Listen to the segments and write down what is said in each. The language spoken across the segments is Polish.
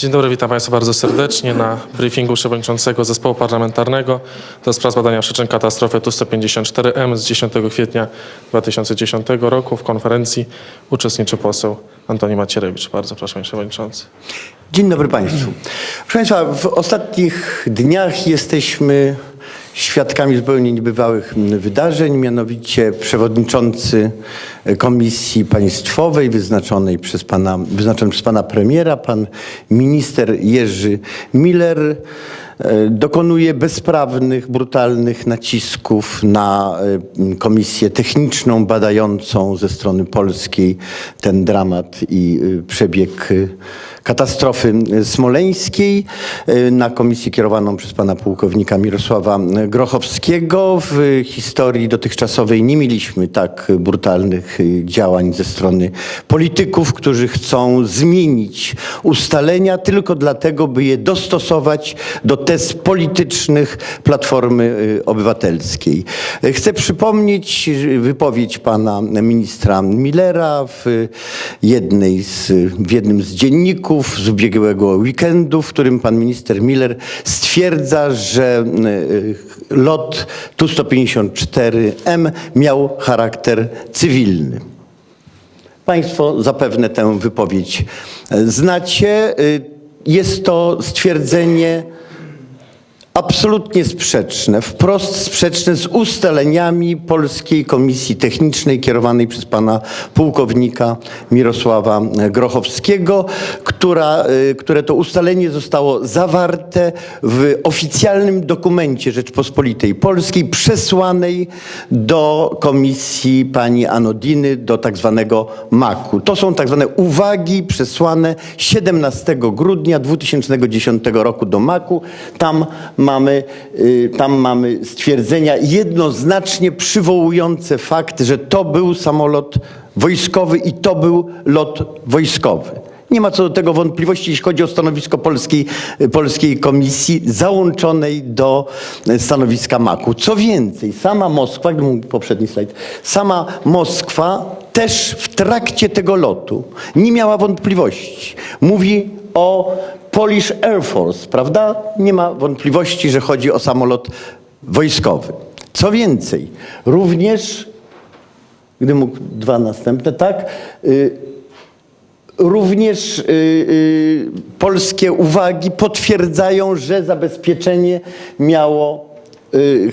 Dzień dobry, witam Państwa bardzo serdecznie na briefingu przewodniczącego Zespołu Parlamentarnego do spraw badania przyczyn katastrofy Tu-154M z 10 kwietnia 2010 roku. W konferencji uczestniczy poseł Antoni Macierewicz. Bardzo proszę, Panie Przewodniczący. Dzień dobry Państwu. Proszę Państwa, w ostatnich dniach jesteśmy świadkami zupełnie niebywałych wydarzeń, mianowicie przewodniczący Komisji Państwowej wyznaczonej przez pana, wyznaczony przez pana premiera, pan minister Jerzy Miller, e, dokonuje bezprawnych, brutalnych nacisków na e, komisję techniczną badającą ze strony polskiej ten dramat i e, przebieg e, katastrofy smoleńskiej e, na komisję kierowaną przez pana pułkownika Mirosława Grochowskiego. W historii dotychczasowej nie mieliśmy tak brutalnych e, działań ze strony polityków, którzy chcą zmienić ustalenia tylko dlatego, by je dostosować do tez politycznych Platformy Obywatelskiej. Chcę przypomnieć wypowiedź pana ministra Millera w jednej z, w jednym z dzienników z ubiegłego weekendu, w którym pan minister Miller stwierdza, że e, lot Tu-154M miał charakter cywilny. Państwo zapewne tę wypowiedź e, znacie. E, Jest to stwierdzenie absolutnie sprzeczne, wprost sprzeczne z ustaleniami Polskiej Komisji Technicznej kierowanej przez pana pułkownika Mirosława Grochowskiego, która, y, które to ustalenie zostało zawarte w oficjalnym dokumencie Rzeczpospolitej Polskiej przesłanej do komisji pani Anodiny, do tak zwanego MAK-u. To są tak zwane uwagi przesłane 17 grudnia 2010 roku do MAK-u. Tam mamy, y, tam mamy stwierdzenia jednoznacznie przywołujące fakt, że to był samolot wojskowy i to był lot wojskowy. Nie ma co do tego wątpliwości, jeśli chodzi o stanowisko polskiej, polskiej komisji załączonej do stanowiska MAK-u. Co więcej, sama Moskwa, gdy mógł poprzedni slajd, sama Moskwa też w trakcie tego lotu nie miała wątpliwości. Mówi o Polish Air Force, prawda? Nie ma wątpliwości, że chodzi o samolot wojskowy. Co więcej, również, gdy mógł dwa następne, tak, y, Również y, y, polskie uwagi potwierdzają, że zabezpieczenie miało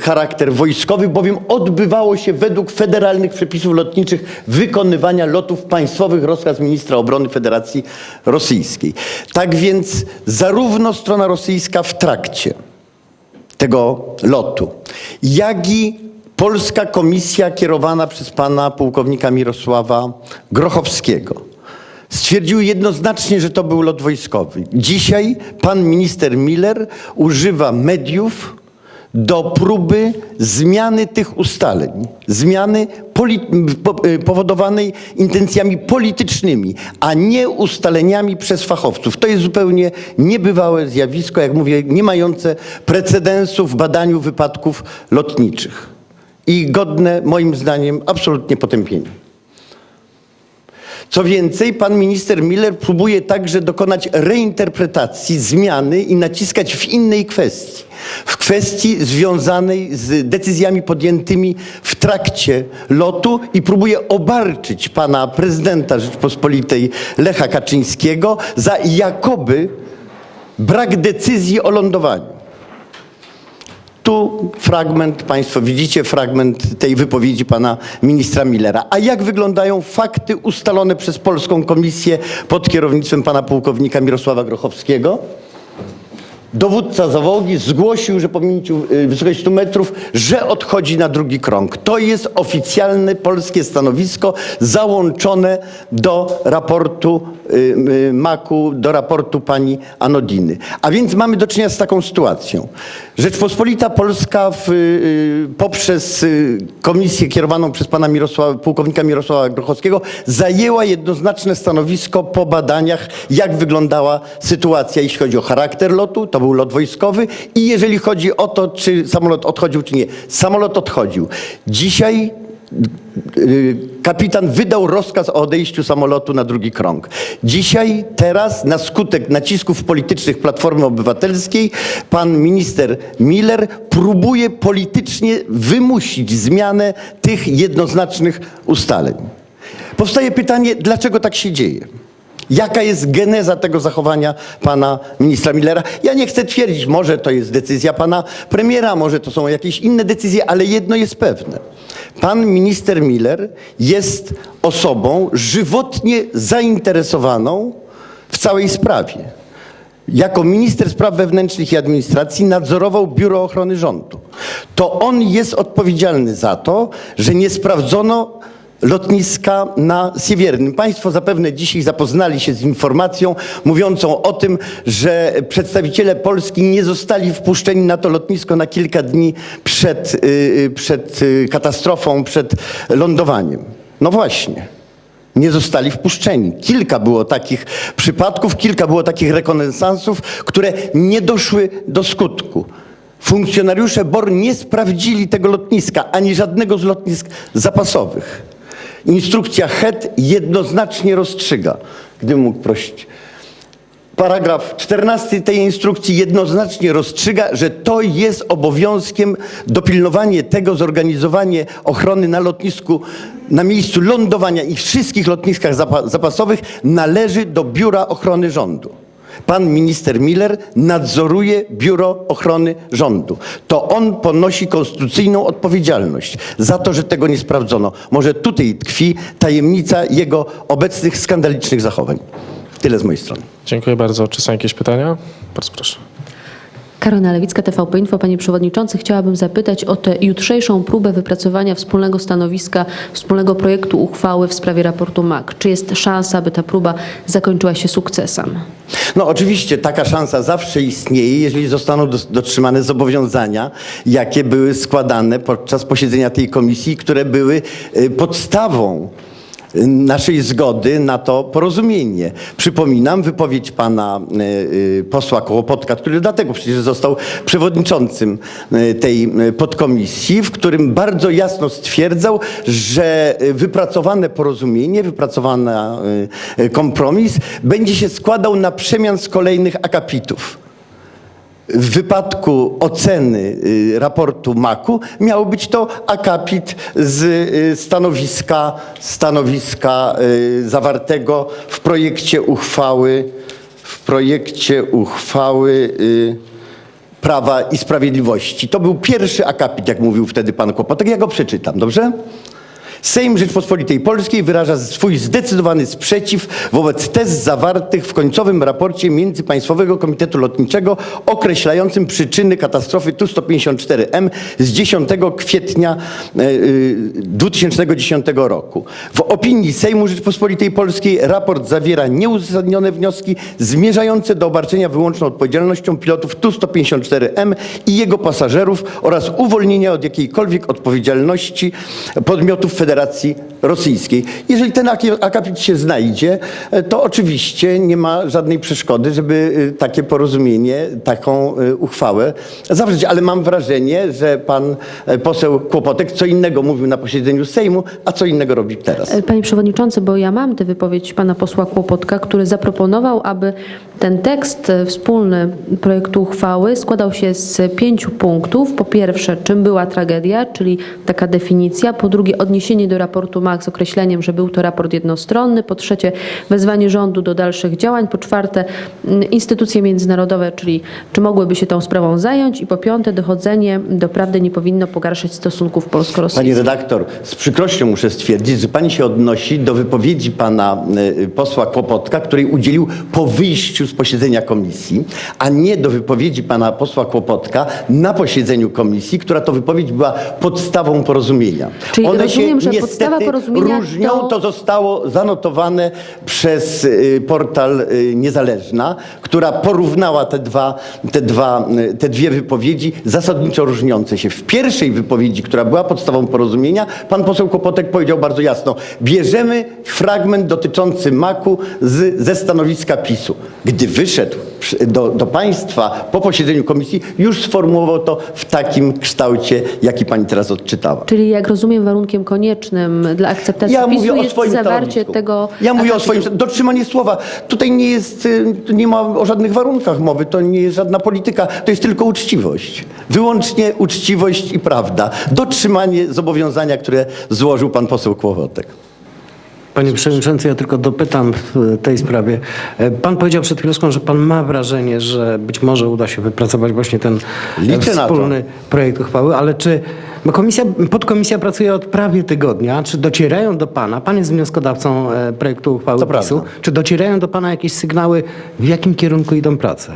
charakter wojskowy, bowiem odbywało się według federalnych przepisów lotniczych wykonywania lotów państwowych rozkaz ministra obrony Federacji Rosyjskiej. Tak więc zarówno strona rosyjska w trakcie tego lotu, jak i polska komisja kierowana przez pana pułkownika Mirosława Grochowskiego stwierdziły jednoznacznie, że to był lot wojskowy. Dzisiaj pan minister Miller używa mediów do próby zmiany tych ustaleń, zmiany y, powodowanej intencjami politycznymi, a nie ustaleniami przez fachowców. To jest zupełnie niebywałe zjawisko, jak mówię, nie mające precedensu w badaniu wypadków lotniczych i godne moim zdaniem absolutnie potępienia. Co więcej, pan minister Miller próbuje także dokonać reinterpretacji, zmiany i naciskać w innej kwestii. W kwestii związanej z decyzjami podjętymi w trakcie lotu i próbuje obarczyć pana prezydenta Rzeczpospolitej Lecha Kaczyńskiego za jakoby brak decyzji o lądowaniu. Tu fragment, Państwo widzicie fragment tej wypowiedzi pana ministra Millera. A jak wyglądają fakty ustalone przez Polską Komisję pod kierownictwem pana pułkownika Mirosława Grochowskiego? Dowódca załogi zgłosił, że po minięciu y, wysokości 100 metrów, że odchodzi na drugi krąg. To jest oficjalne polskie stanowisko załączone do raportu y, y, MAK-u, do raportu pani Anodiny. A więc mamy do czynienia z taką sytuacją. Rzeczpospolita Polska w, poprzez komisję kierowaną przez pana Mirosława, pułkownika Mirosława Grochowskiego zajęła jednoznaczne stanowisko po badaniach, jak wyglądała sytuacja, jeśli chodzi o charakter lotu, to był lot wojskowy i jeżeli chodzi o to, czy samolot odchodził, czy nie. Samolot odchodził. Dzisiaj y, kapitan wydał rozkaz o odejściu samolotu na drugi krąg. Dzisiaj, teraz, na skutek nacisków politycznych Platformy Obywatelskiej, pan minister Miller próbuje politycznie wymusić zmianę tych jednoznacznych ustaleń. Powstaje pytanie, dlaczego tak się dzieje? Jaka jest geneza tego zachowania pana ministra Millera? Ja nie chcę twierdzić, może to jest decyzja pana premiera, może to są jakieś inne decyzje, ale jedno jest pewne. Pan minister Miller jest osobą żywotnie zainteresowaną w całej sprawie. Jako minister spraw wewnętrznych i administracji nadzorował Biuro Ochrony Rządu. To on jest odpowiedzialny za to, że nie sprawdzono lotniska na Siewiernym. Państwo zapewne dzisiaj zapoznali się z informacją mówiącą o tym, że przedstawiciele Polski nie zostali wpuszczeni na to lotnisko na kilka dni przed, yy, przed yy, katastrofą, przed lądowaniem. No właśnie. Nie zostali wpuszczeni. Kilka było takich przypadków, kilka było takich rekonesansów, które nie doszły do skutku. Funkcjonariusze BOR nie sprawdzili tego lotniska, ani żadnego z lotnisk zapasowych. Instrukcja HET jednoznacznie rozstrzyga, gdybym mógł prosić. Paragraf 14 tej instrukcji jednoznacznie rozstrzyga, że to jest obowiązkiem dopilnowanie tego, zorganizowanie ochrony na lotnisku, na miejscu lądowania i wszystkich lotniskach zapa- zapasowych należy do Biura Ochrony Rządu. Pan minister Miller nadzoruje Biuro Ochrony Rządu. To on ponosi konstytucyjną odpowiedzialność za to, że tego nie sprawdzono. Może tutaj tkwi tajemnica jego obecnych skandalicznych zachowań. Tyle z mojej strony. Dziękuję bardzo. Czy są jakieś pytania? Bardzo proszę. Karolina Lewicka, TVP Info. Panie Przewodniczący, chciałabym zapytać o tę jutrzejszą próbę wypracowania wspólnego stanowiska, wspólnego projektu uchwały w sprawie raportu MAK. Czy jest szansa, by ta próba zakończyła się sukcesem? No oczywiście taka szansa zawsze istnieje, jeżeli zostaną dotrzymane zobowiązania, jakie były składane podczas posiedzenia tej komisji, które były y, podstawą naszej zgody na to porozumienie. Przypominam wypowiedź pana y, y, posła Kołopotka, który dlatego przecież został przewodniczącym y, tej podkomisji, w którym bardzo jasno stwierdzał, że wypracowane porozumienie, wypracowany kompromis będzie się składał na przemian z kolejnych akapitów. W wypadku oceny y, raportu MAK-u miał być to akapit z y, stanowiska, stanowiska y, zawartego w projekcie uchwały, w projekcie uchwały Prawa i Sprawiedliwości. To był pierwszy akapit, jak mówił wtedy pan Kłopotek. Ja go przeczytam, dobrze? Sejm Rzeczpospolitej Polskiej wyraża swój zdecydowany sprzeciw wobec tez zawartych w końcowym raporcie Międzypaństwowego Komitetu Lotniczego określającym przyczyny katastrofy Tu-154M z 10 kwietnia e, y, 2010 roku. W opinii Sejmu Rzeczpospolitej Polskiej raport zawiera nieuzasadnione wnioski zmierzające do obarczenia wyłączną odpowiedzialnością pilotów Tu-154M i jego pasażerów oraz uwolnienia od jakiejkolwiek odpowiedzialności podmiotów Federacji Rosyjskiej. Jeżeli ten akapit się znajdzie, e, to oczywiście nie ma żadnej przeszkody, żeby e, takie porozumienie, taką e, uchwałę zawrzeć. Ale mam wrażenie, że pan poseł Kłopotek co innego mówił na posiedzeniu Sejmu, a co innego robi teraz. Panie Przewodniczący, bo ja mam tę wypowiedź pana posła Kłopotka, który zaproponował, aby ten tekst wspólny projektu uchwały składał się z pięciu punktów. Po pierwsze, czym była tragedia, czyli taka definicja. Po drugie, odniesienie do raportu MAK z określeniem, że był to raport jednostronny. Po trzecie, wezwanie rządu do dalszych działań. Po czwarte, mm, instytucje międzynarodowe, czyli czy mogłyby się tą sprawą zająć. I po piąte, dochodzenie do prawdy nie powinno pogarszać stosunków polsko-rosyjskich. Pani redaktor, z przykrością muszę stwierdzić, że pani się odnosi do wypowiedzi pana y, posła Kłopotka, której udzielił po wyjściu z posiedzenia komisji, a nie do wypowiedzi pana posła Kłopotka na posiedzeniu komisji, która to wypowiedź była podstawą porozumienia. Czyli One rozumiem, że niestety różnią, to- to zostało zanotowane przez y, portal y, Niezależna, która porównała te, dwa, te, dwa, y, te dwie wypowiedzi zasadniczo różniące się. W pierwszej wypowiedzi, która była podstawą porozumienia, pan poseł Kopotek powiedział bardzo jasno, bierzemy fragment dotyczący maku z, ze stanowiska PiSu. Gdy wyszedł do, do państwa po posiedzeniu komisji, już sformułował to w takim kształcie, jaki pani teraz odczytała. Czyli jak rozumiem warunkiem koniecznym dla akceptacji Ja PiSu mówię o jest swoim zawarcie stanowisku. tego... Ja mówię o swoim dotrzymanie słowa. Tutaj nie jest, y, nie ma o żadnych warunkach mowy, to nie jest żadna polityka, to jest tylko uczciwość. Wyłącznie uczciwość i prawda. Dotrzymanie zobowiązania, które złożył pan poseł Kłowotek. Panie Przewodniczący, ja tylko dopytam w tej sprawie. E, Pan powiedział przed chwileczką, że Pan ma wrażenie, że być może uda się wypracować właśnie ten e, Liczę wspólny projekt uchwały, ale czy bo komisja, podkomisja pracuje od prawie tygodnia, czy docierają do Pana, Pan jest wnioskodawcą e, projektu uchwały To PiSu, prawda. czy docierają do Pana jakieś sygnały, w jakim kierunku idą prace?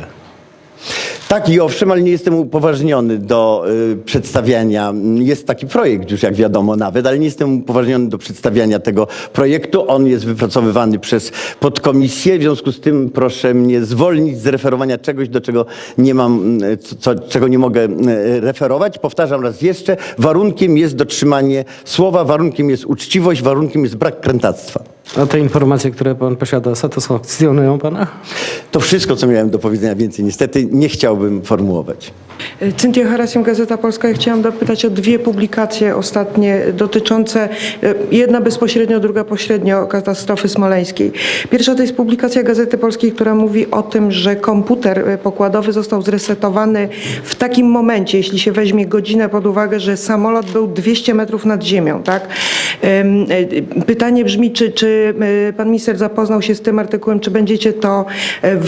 Tak i owszem, ale nie jestem upoważniony do y, przedstawiania. Jest taki projekt już, jak wiadomo, nawet, ale nie jestem upoważniony do przedstawiania tego projektu. On jest wypracowywany przez podkomisję. W związku z tym proszę mnie zwolnić z referowania czegoś, do czego nie mam, y, co, czego nie mogę y, referować. Powtarzam raz jeszcze, warunkiem jest dotrzymanie słowa, warunkiem jest uczciwość, warunkiem jest brak krętactwa. A te informacje, które Pan posiada, satysfakcjonują Pana? To wszystko, co miałem do powiedzenia więcej, niestety nie chciałbym formułować. Cynthia Harasiem, Gazeta Polska. Ja chciałam dopytać o dwie publikacje ostatnie dotyczące, e, jedna bezpośrednio, druga pośrednio katastrofy smoleńskiej. Pierwsza to jest publikacja Gazety Polskiej, która mówi o tym, że komputer e, pokładowy został zresetowany w takim momencie, jeśli się weźmie godzinę pod uwagę, że samolot był 200 metrów nad ziemią, tak? E, Pytanie brzmi, czy, czy pan minister zapoznał się z tym artykułem, czy będziecie to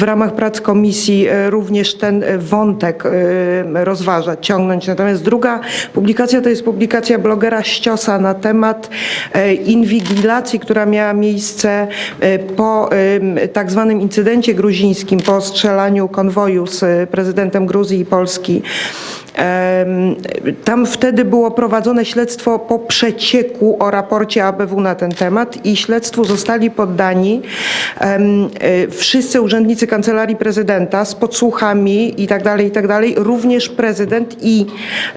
w ramach prac komisji e, również ten e, wątek e, rozważać, ciągnąć. Natomiast druga publikacja to jest publikacja blogera Ściosa na temat inwigilacji, która miała miejsce po tak zwanym incydencie gruzińskim, po strzelaniu konwoju z prezydentem Gruzji i Polski. Tam wtedy było prowadzone śledztwo po przecieku o raporcie ABW na ten temat i śledztwu zostali poddani e, wszyscy urzędnicy Kancelarii Prezydenta z podsłuchami i tak dalej, i tak również prezydent i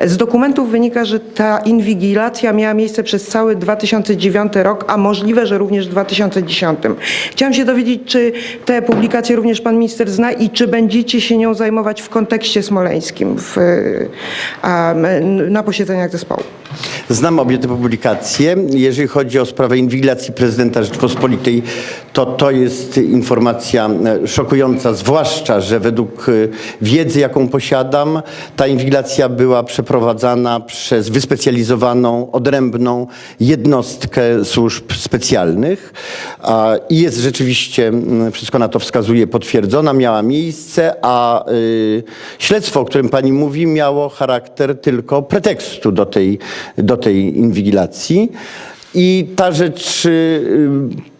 z dokumentów wynika, że ta inwigilacja miała miejsce przez cały 2009 rok, a możliwe, że również w 2010. Chciałam się dowiedzieć, czy te publikacje również pan minister zna i czy będziecie się nią zajmować w kontekście smoleńskim w, na posiedzeniach zespołu. Znam obie te publikacje. Jeżeli chodzi o sprawę inwigilacji prezydenta Rzeczpospolitej, to to jest informacja e, szokująca, zwłaszcza, że według e, wiedzy, jaką posiadam, ta inwigilacja była przeprowadzana przez wyspecjalizowaną, odrębną jednostkę służb specjalnych i jest rzeczywiście, wszystko na to wskazuje, potwierdzona, miała miejsce, a y, śledztwo, o którym pani mówi, miało charakter tylko pretekstu do tej, do tej inwigilacji. I ta rzecz, y,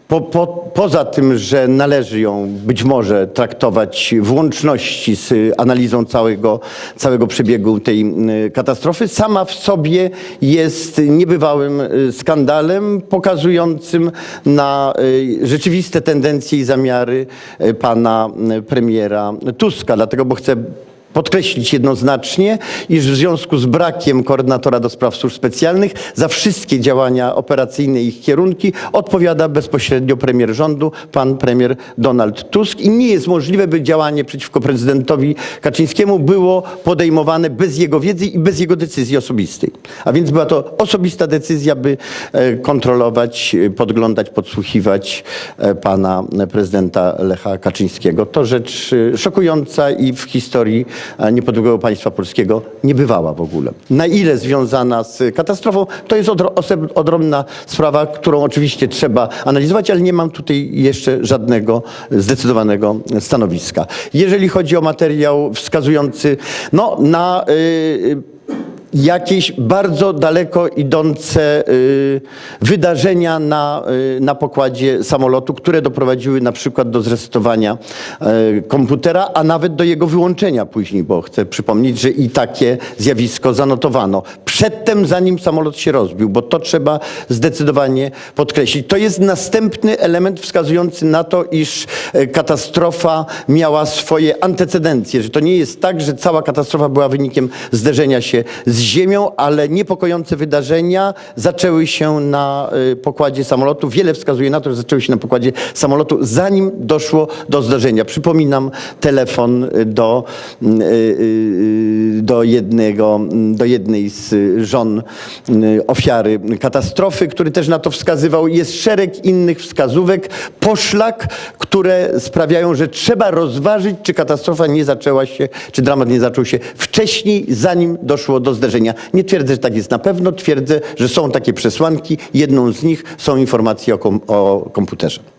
po, po, poza tym, że należy ją być może traktować w łączności z analizą całego, całego przebiegu tej y, katastrofy, sama w sobie jest niebywałym y, skandalem pokazującym na rzeczywiste tendencje i zamiary pana premiera Tuska. Dlatego, bo chcę podkreślić jednoznacznie, iż w związku z brakiem koordynatora do spraw służb specjalnych za wszystkie działania operacyjne i ich kierunki odpowiada bezpośrednio premier rządu, pan premier Donald Tusk i nie jest możliwe, by działanie przeciwko prezydentowi Kaczyńskiemu było podejmowane bez jego wiedzy i bez jego decyzji osobistej. A więc była to osobista decyzja, by e, kontrolować, e, podglądać, podsłuchiwać e, pana prezydenta Lecha Kaczyńskiego. To rzecz szokująca i w historii niepodległego państwa polskiego nie bywała w ogóle. Na ile związana z katastrofą, to jest odrębna sprawa, którą oczywiście trzeba analizować, ale nie mam tutaj jeszcze żadnego zdecydowanego stanowiska. Jeżeli chodzi o materiał wskazujący no, na y, jakieś bardzo daleko idące y, wydarzenia na, y, na pokładzie samolotu, które doprowadziły na przykład do zresetowania y, komputera, a nawet do jego wyłączenia później, bo chcę przypomnieć, że i takie zjawisko zanotowano. Przedtem, zanim samolot się rozbił, bo to trzeba zdecydowanie podkreślić. To jest następny element wskazujący na to, iż e, katastrofa miała swoje antecedencje, że to nie jest tak, że cała katastrofa była wynikiem zderzenia się z ziemią, ale niepokojące wydarzenia zaczęły się na e, pokładzie samolotu. Wiele wskazuje na to, że zaczęły się na pokładzie samolotu, zanim doszło do zdarzenia. Przypominam telefon e, do, e, e, do, jednego, do jednej z e, żon mm, ofiary katastrofy, który też na to wskazywał. Jest szereg innych wskazówek, poszlak, które sprawiają, że trzeba rozważyć, czy katastrofa nie zaczęła się, czy dramat nie zaczął się wcześniej, zanim doszło do zderzenia. Nie twierdzę, że tak jest na pewno, twierdzę, że są takie przesłanki. Jedną z nich są informacje o, kom- o komputerze.